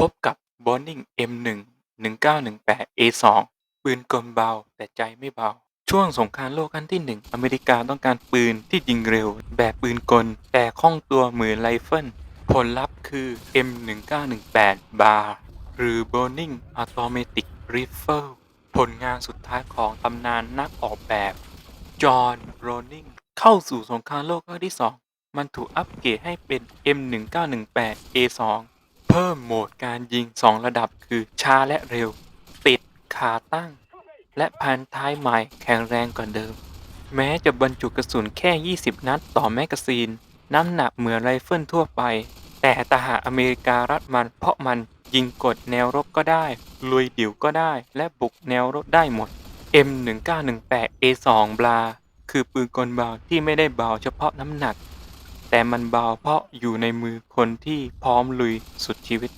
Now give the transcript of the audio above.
พบกับ Browning M1 1918 A2 ปืนกลเบา แต่ใจไม่เบา ช่วงสงครามโลกครั้งที่หนึ่งอเมริกาต้องการปืนที่ยิงเร็ว แบบปืนกล แต่คล่องตัวเหมือนไรเฟิลผลลัพธ์คือ M1918 บาร์หรือ Browning Automatic Rifle ผลงานสุดท้ายของตำนานนักออกแบบ จอห์นโรนิงเข้าสู่สงครามโลกครั้งที่ 2 มันถูกอัปเกรดให้เป็น M1918 A2 เพิ่มโหมดการยิง 2 ระดับคือช้าและเร็ว ติดขาตั้ง และพันท้ายใหม่แข็งแรงกว่าเดิม แม้จะบรรจุกระสุนแค่ 20 นัดต่อแมกกาซีน น้ำหนักเหมือนไรเฟิลทั่วไป แต่ทหารอเมริการัดมันเพราะมันยิงกดแนวรบก็ได้ ลุยดิ่วก็ได้ และบุกแนวรบได้หมด M1918 A2 บลา คือปืนกลเบาที่ไม่ได้เบาเฉพาะน้ำหนัก แต่มันเบาเพราะอยู่ในมือคนที่พร้อมลุยสุดชีวิต